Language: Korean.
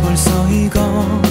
벌써 이건